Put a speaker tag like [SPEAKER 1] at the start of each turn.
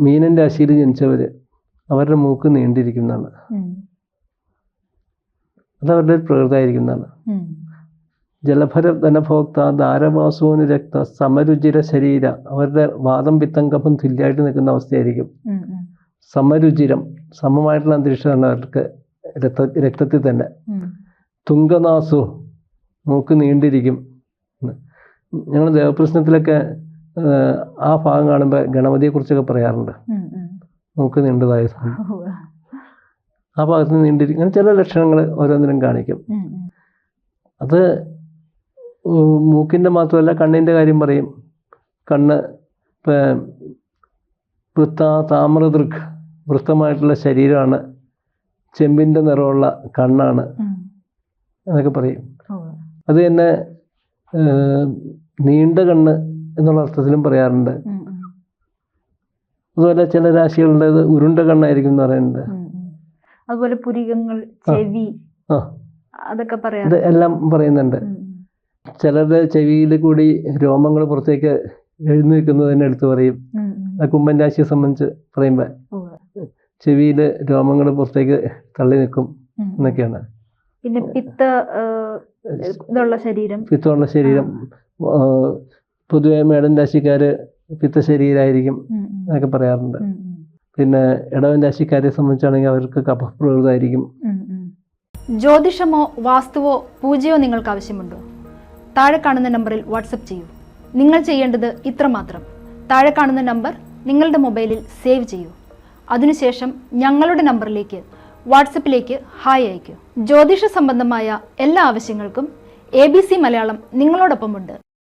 [SPEAKER 1] മീനൻ രാശിയിൽ ജനിച്ചവർ അവരുടെ മൂക്ക് നീണ്ടിരിക്കുന്നതാണ്.
[SPEAKER 2] അതവരുടെ
[SPEAKER 1] അത് അവരുടെ ഒരു പ്രകൃതമായിരിക്കുന്നതാണ്. ജലഭര ധനഭോക്ത ധാരവാസോനു രക്ത സമരുചിര ശരീര അവരുടെ വാദം പിത്തം കഫം തുല്യമായിട്ട് നിൽക്കുന്ന അവസ്ഥയായിരിക്കും. സമരുചിരം സമമായിട്ടുള്ള അന്തരീക്ഷമാണ് അവർക്ക് രക്ത രക്തത്തിൽ തന്നെ. തുങ്കനാസു മൂക്ക് നീണ്ടിരിക്കും. ഞങ്ങൾ ദേവപ്രശ്നത്തിലൊക്കെ ആ ഭാഗം കാണുമ്പോൾ ഗണപതിയെക്കുറിച്ചൊക്കെ പറയാറുണ്ട്. നമുക്ക് നീണ്ടതായ സാധനം ആ ഭാഗത്ത് നിന്ന് നീണ്ടിരിക്കുന്ന അങ്ങനെ ചില ലക്ഷണങ്ങൾ ഓരോന്നിനും കാണിക്കും. അത് മൂക്കിന്റെ മൂക്കിന്റെ മാത്രമല്ല കണ്ണിന്റെ കാര്യം പറയും. കണ്ണ് വൃത്ത താമ്രദൃക് വൃത്തമായിട്ടുള്ള ശരീരമാണ്. ചെമ്പിന്റെ നിറമുള്ള കണ്ണാണ് എന്നൊക്കെ പറയും. അത് തന്നെ നീണ്ട കണ്ണ് എന്നുള്ള അർത്ഥത്തിലും പറയാറുണ്ട്. അതുപോലെ ചില രാശികളുടേത് ഉരുണ്ട കണ്ണായിരിക്കും എന്ന് പറയുന്നുണ്ട്.
[SPEAKER 2] അതുപോലെ പുരികങ്ങൾ ചെവി അതൊക്കെ പറയാം
[SPEAKER 1] എല്ലാം പറയുന്നുണ്ട്. ചിലരുടെ ചെവിയിൽ കൂടി രോമങ്ങൾ പുറത്തേക്ക് എഴുന്നേൽക്കുന്നതിനെ എടുത്ത് പറയും. കുംഭൻ രാശിയെ സംബന്ധിച്ച് പറയുമ്പോൾ
[SPEAKER 2] ഉവ്വ്.
[SPEAKER 1] ചെവിയിൽ രോമങ്ങൾ പുറത്തേക്ക് തള്ളി നിൽക്കും എന്നൊക്കെയാണ്.
[SPEAKER 2] പിന്നെ പിത്ത ഇതുള്ള ശരീരം.
[SPEAKER 1] പിത്തമുള്ള ശരീരം പൊതുവെ മേടൻ രാശിക്കാർ പിത്ത ശരീരമായിരിക്കും
[SPEAKER 2] ഉം. ഉം.
[SPEAKER 1] എന്നൊക്കെ പറയാറുണ്ട്. പിന്നെ ഇടവൻ രാശിക്കാരെ സംബന്ധിച്ചാണെങ്കിൽ അവർക്ക്.
[SPEAKER 2] ഉം. ജ്യോതിഷമോ വാസ്തുവോ പൂജയോ നിങ്ങൾക്ക് ആവശ്യമുണ്ടോ താഴെ കാണുന്ന നമ്പറിൽ വാട്സപ്പ് ചെയ്യൂ നിങ്ങൾ ചെയ്യേണ്ടത് ഇത്രമാത്രം താഴെ കാണുന്ന നമ്പർ നിങ്ങളുടെ മൊബൈലിൽ സേവ് ചെയ്യൂ അതിനുശേഷം ഞങ്ങളുടെ നമ്പറിലേക്ക് വാട്സപ്പിലേക്ക് ഹായ് അയയ്ക്കൂ ജ്യോതിഷ സംബന്ധമായ എല്ലാ ആവശ്യങ്ങൾക്കും എ ബി സി മലയാളം നിങ്ങളോടൊപ്പമുണ്ട്